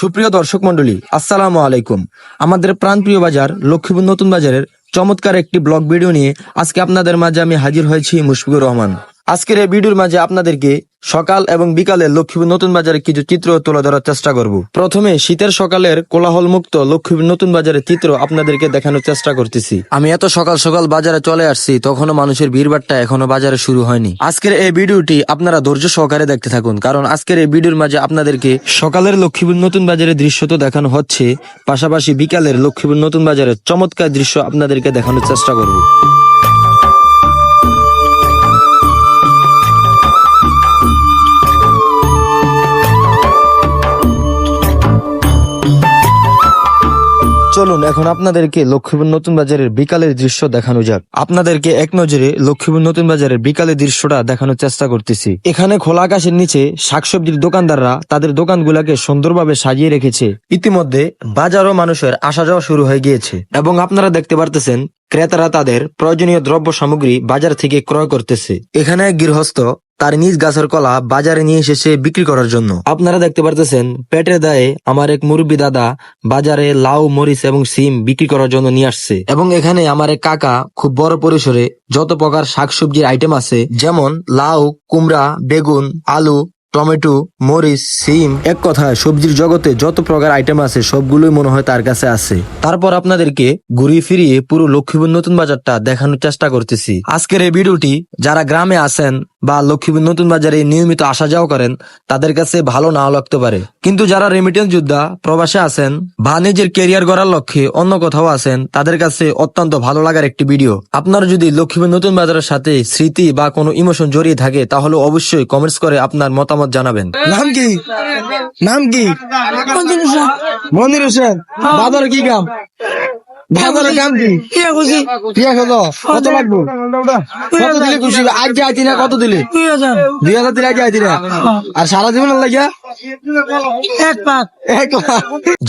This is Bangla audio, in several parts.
সুপ্রিয় দর্শক মন্ডলী আসসালামু আলাইকুম। আমাদের প্রাণপ্রিয় বাজার, লক্ষ্মীপুর নতুন বাজারের চমৎকার একটি ব্লগ ভিডিও নিয়ে আজকে আপনাদের মাঝে আমি হাজির হয়েছি মুশফিকুর রহমান। আজকের এই ভিডিওর মাঝে আপনাদেরকে সকাল এবং বিকালে লক্ষ্মীপুর নতুন বাজারের কিছু চিত্র তুলে ধরার চেষ্টা করব। প্রথমে শীতের সকালের কোলাহল মুক্ত লক্ষ্মীপুর নতুন বাজারের চিত্র আপনাদেরকে দেখানোর চেষ্টা করতেছি। আমি এত সকাল সকাল বাজারে চলে আসছি, তখনও মানুষের ভিড়ভাট্টা এখনও বাজারে শুরু হয়নি। আজকের এই ভিডিওটি আপনারা ধৈর্য সহকারে দেখতে থাকুন, কারণ আজকের এই ভিডিওর মাঝে আপনাদেরকে সকালের লক্ষ্মীপুর নতুন বাজারের দৃশ্য তো দেখানো হচ্ছে, পাশাপাশি বিকালের লক্ষ্মীপুর নতুন বাজারের চমৎকার দৃশ্য আপনাদেরকে দেখানোর চেষ্টা করব। চলুন এখন আপনাদেরকে লক্ষ্মীপুর নতুন বাজারের বিকালের দৃশ্য দেখানো যাক। আপনাদেরকে এক নজরে লক্ষ্মীপুর নতুন বাজারের বিকালের দৃশ্যটা দেখানোর চেষ্টা করতেছি। এখানে খোলা আকাশের নিচে শাকসবজির দোকানদাররা তাদের দোকানগুলোকে সুন্দরভাবে সাজিয়ে রেখেছে। ইতিমধ্যে বাজারও মানুষের আসা যাওয়া শুরু হয়ে গিয়েছে এবং আপনারা দেখতে পারতেছেন, ক্রেতারা তাদের প্রয়োজনীয় দ্রব্য সামগ্রী বাজার থেকে ক্রয় করতেছে। এখানে গৃহস্থ তার নিজ গাছের কলা বাজারে নিয়ে এসেছে বিক্রি করার জন্য। আপনারা দেখতে পারতেছেন, পেটের দায়ে আমার এক মুরব্বী দাদা বাজারে লাউ, মরিচ এবং সিম বিক্রি করার জন্য নিয়ে আসছে। এবং এখানে আমার এক কাকা খুব বড় পরিসরে যত প্রকার শাকসবজির আইটেম আছে, যেমন লাউ, কুমড়া, বেগুন, আলু, টমেটো, মরিচ, সিম, এক কথায় সবজির জগতে যত প্রকার আইটেম আছে সবগুলোই মনে হয় তার কাছে আছে। তারপর আপনাদেরকে ঘুরিয়ে ফিরিয়ে পুরো লক্ষ্মীপুর নতুন বাজারটা দেখানোর চেষ্টা করতেছি। আজকের এই ভিডিওটি, যারা গ্রামে আছেন বা লক্ষ্মীপুর নতুন বাজারে নিয়মিত আসা যাওয়া করেন তাদের কাছে ভালো নাও লাগতে পারে। কিন্তু যারা রেমিটেন্স যোদ্ধা প্রবাসে আছেন বা নিজের কেরিয়ার গড়ার লক্ষ্যে অন্য কোথাও আছেন তাদের কাছে অত্যন্ত ভালো লাগার একটি ভিডিও। আপনার যদি লক্ষ্মীপুর নতুন বাজারের সাথে স্মৃতি বা কোনো ইমোশন জড়িয়ে থাকে তাহলে অবশ্যই কমেন্টস করে আপনার মতামত জানাবেন। নাম কি? নাম কি? মনির হোসেন। বাজারে কি কাম? বাজারে কাম কি পিয়া খেলো কত লাগবো? কত দিলে খুশি? হবে? আজ যাইতি না কত দিলে? দুই হাজার। দিলে আজ যাইতি না। আর সারা জীবন লাগিয়া?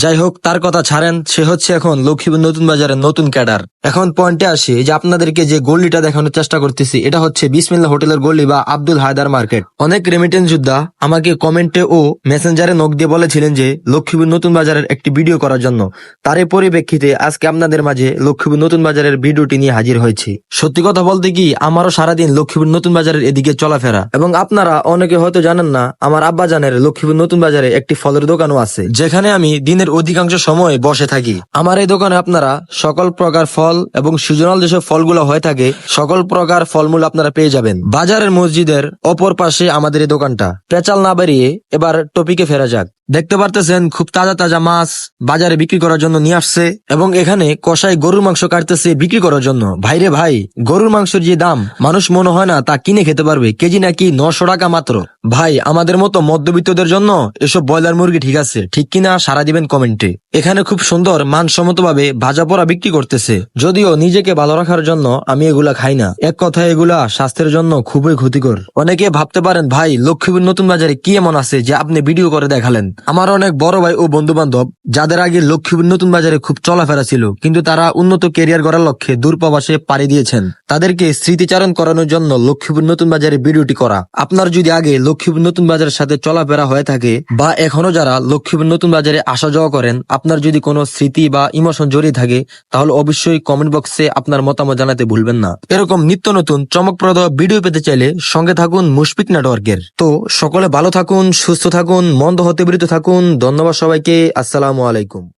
যাই হোক, তার কথা ছাড়েন, সে হচ্ছে এখন লক্ষ্মীপুর নতুন বাজারের নতুন ক্যাডার। এখন পয়েন্টে আসি যে আপনাদেরকে যে গল্লিটা দেখানোর চেষ্টা করতেছি, এটা হচ্ছে বিসমিল্লা হোটেলের গল্লি বা আব্দুল হায়দার মার্কেট। অনেক রেমিটেন্স যোদ্ধা আমাকে কমেন্টে ও মেসেঞ্জারে নক দিয়ে বলেছিলেন যে, লক্ষ্মীপুর নতুন বাজারের একটি ভিডিও করার জন্য। তারই পরিপ্রেক্ষিতে আজকে আপনাদের মাঝে লক্ষ্মীপুর নতুন বাজারের ভিডিওটি নিয়ে হাজির হয়েছি। সত্যি কথা বলতে কি, আমারও সারাদিন লক্ষ্মীপুর নতুন বাজারের এদিকে চলাফেরা। এবং আপনারা অনেকে হয়তো জানেন না, আমার আব্বা জানের লক্ষ্মীপুর নতুন বাজারে একটি ফলের দোকানও আছে, যেখানে আমি দিনের অধিকাংশ সময় বসে থাকি। আমার এই দোকানে আপনারা সকল প্রকার ফল এবং সিজনাল যেসব ফলগুলো হয়ে থাকে, সকল প্রকার ফলমূল আপনারা পেয়ে যাবেন। বাজারের মসজিদের অপর পাশে আমাদের এই দোকানটা। পেঁচাল না বেরিয়ে এবার টপিকে ফেরা যাক। দেখতে পারতেছেন, খুব তাজা তাজা মাছ বাজারে বিক্রি করার জন্য নিয়ে আসছে এবং এখানে কষাই গরুর মাংস কাটতেছে বিক্রি করার জন্য। ভাইরে ভাই, গরুর মাংসের যে দাম, মানুষ মনে হয় না তা কিনে খেতে পারবে, কেজি নাকি নশো টাকা মাত্র। ভাই, আমাদের মতো মধ্যবিত্তদের জন্য এসব ব্রয়লার মুরগি ঠিক আছে, ঠিক কিনা সারা দিবেন কমেন্টে। এখানে খুব সুন্দর মানসম্মত ভাবে ভাজা পোড়া বিক্রি করতেছে, যদিও নিজেকে ভালো রাখার জন্য আমি এগুলা খাই না। এক কথায় এগুলা স্বাস্থ্যের জন্য খুবই ক্ষতিকর। অনেকে ভাবতে পারেন, ভাই, লক্ষ্মীপুর নতুন বাজারে কি এমন আছে যে আপনি ভিডিও করে দেখালেন? আমার অনেক বড় ভাই ও বন্ধু বান্ধব যাদের আগে লক্ষ্মীপুর নতুন বাজারে খুব চলাফেরা ছিল, কিন্তু তারা উন্নত কেরিয়ার গড়ার লক্ষ্যে দূরপ্রবাসে পাড়ি দিয়েছেন। তাদেরকে স্মৃতিচারণ করানোর জন্য লক্ষ্মীপুর নতুন বাজারে ভিডিওটি করা। আপনার যদি আগে লক্ষ্মীপুর নতুন বাজারের সাথে চলাফেরা হয়ে থাকে, বা এখনও যারা লক্ষ্মীপুর নতুন বাজারে আসা যাওয়া করেন, আপনার যদি কোনো স্মৃতি বা ইমোশন জড়িয়ে থাকে, তাহলে অবশ্যই কমেন্ট বক্সে আপনার মতামত জানাতে ভুলবেন না। এরকম নিত্য নতুন, চমকপ্রদ ভিডিও পেতে চাইলে সঙ্গে থাকুন মুশফিক নেটওয়ার্কের। তো সকলে ভালো থাকুন, সুস্থ থাকুন, মন্দ হতে বিরত থাকুন ধন্যবাদ সবাইকে আসসালামু আলাইকুম।